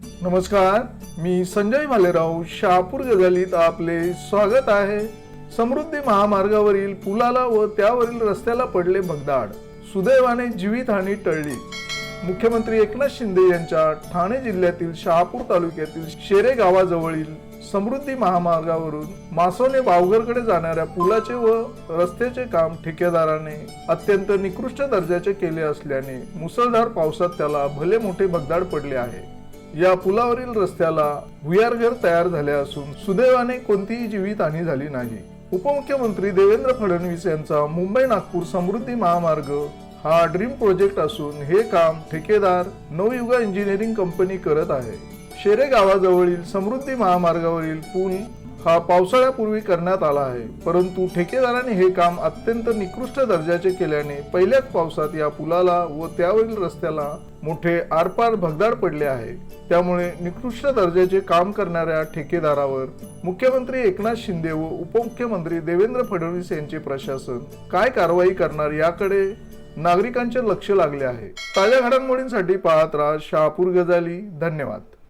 नमस्कार मी संजय भालेराव शहापूर गजालीत आपले स्वागत आहे. समृद्धी महामार्गावरील पुलाला व त्यावरील रस्त्याला पडले भगदाड सुदैवाने जीवितहानी टळली. मुख्यमंत्री एकनाथ शिंदे यांच्या ठाणे जिल्ह्यातील शहापूर तालुक्यातील शेरे गावाजवळील समृद्धी महामार्गावरून मासोने बावघरकडे जाणाऱ्या पुलाचे व रस्त्याचे काम ठेकेदाराने अत्यंत निकृष्ट दर्जाचे केले असल्याने मुसळधार पावसात त्याला भले मोठे भगदाड पडले आहे. या पुलावरील रस्त्याला भुयारघर तयार झाले असून सुदैवाने कोणतीही जीवितहानी झाली नाही. उपमुख्यमंत्री देवेंद्र फडणवीस यांचा मुंबई नागपूर समृद्धी महामार्ग हा ड्रीम प्रोजेक्ट असून हे काम ठेकेदार नवयुगा इंजिनिअरिंग कंपनी करत आहे. शेरे गावाजवळील समृद्धी महामार्गावरील पूल हा पावसाळ्यापूर्वी करण्यात आला आहे. परंतु ठेकेदाराने हे काम अत्यंत निकृष्ट दर्जाचे केल्याने पहिल्याच पावसात या पुलाला व त्यावरील रस्त्याला मोठे आरपार भगदाड पडले आहे. त्यामुळे निकृष्ट दर्जाचे काम करणाऱ्या ठेकेदारावर मुख्यमंत्री एकनाथ शिंदे व उपमुख्यमंत्री देवेंद्र फडणवीस यांचे प्रशासन काय कारवाई करणार याकडे नागरिकांचे लक्ष लागले आहे. ताज्या घडामोडींसाठी पाहत राहा शहापूर गजाली. धन्यवाद.